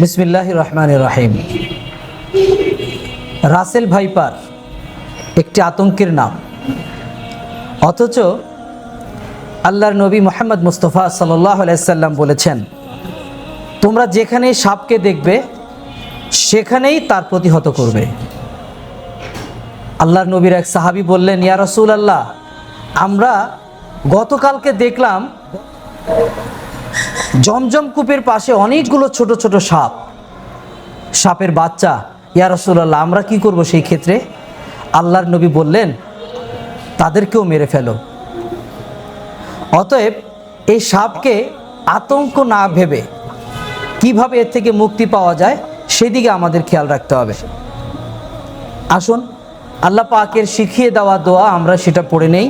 বিসমিল্লাহ রহমান রাহিম Russell viper একটি আতঙ্কের নাম। অথচ আল্লাহর নবী মোহাম্মদ মুস্তফা সাল্লাহ বলেছেন, তোমরা যেখানেই সাপকে দেখবে, সেখানেই তার প্রতিহত করবে। আল্লাহর নবীর এক সাহাবি বললেন, ইয়া রসুল আল্লাহ আমরা গতকালকে দেখলাম জমজম কূপের পাশে অনেকগুলো ছোট ছোট সাপ। সাপের বাচ্চা, ইয়া রসুল্লাহ আমরা কি করব সেই ক্ষেত্রে? আল্লাহর নবী বললেন, তাদেরকেও মেরে ফেলো। অতএব এই সাপকে আতঙ্ক না ভেবে কীভাবে এর থেকে মুক্তি পাওয়া যায়, সেদিকে আমাদের খেয়াল রাখতে হবে। আসুন, আল্লাহ পাকের শিখিয়ে দেওয়া দোয়া আমরা সেটা পড়ে নেই।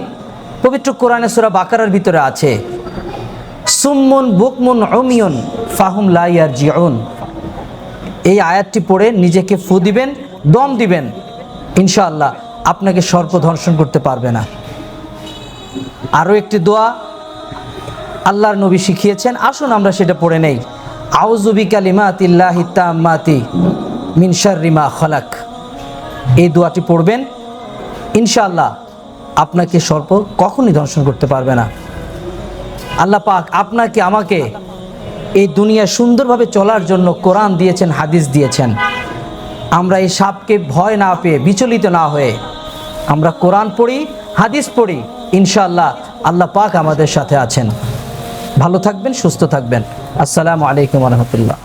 পবিত্র কোরআনে সুরা বাকারার ভিতরে আছে সুম্মুন, বুকমুন অমিয়ন ফাহুম লাইয়ার জিয়ন এই আয়াতটি পড়ে নিজেকে ফু দিবেন, দম দিবেন, ইনশাআল্লাহ আপনাকে সর্প ধর্ষণ করতে পারবে না। আরও একটি দোয়া আল্লাহর নবী শিখিয়েছেন। আসুন আমরা সেটা পড়ে নেই। আউজুবি কালিমাতিল্লাহি তাম্মাতি মিন শাররিমা খলাক। এই দোয়াটি পড়বেন, ইনশাআল্লাহ আপনাকে সর্প কখনই ধর্ষণ করতে পারবে না। আল্লাহ পাক আপনাকে, আমাকে এই দুনিয়া সুন্দরভাবে চলার জন্য কোরআন দিয়েছেন, হাদিস দিয়েছেন। আমরা এই সাপকে ভয় না পেয়ে, বিচলিত না হয়ে আমরা কোরআন পড়ি, হাদিস পড়ি, ইনশাআল্লাহ আল্লাহ পাক আমাদের সাথে আছেন। ভালো থাকবেন, সুস্থ থাকবেন। আসসালামু আলাইকুম রহমতুল্লাহ।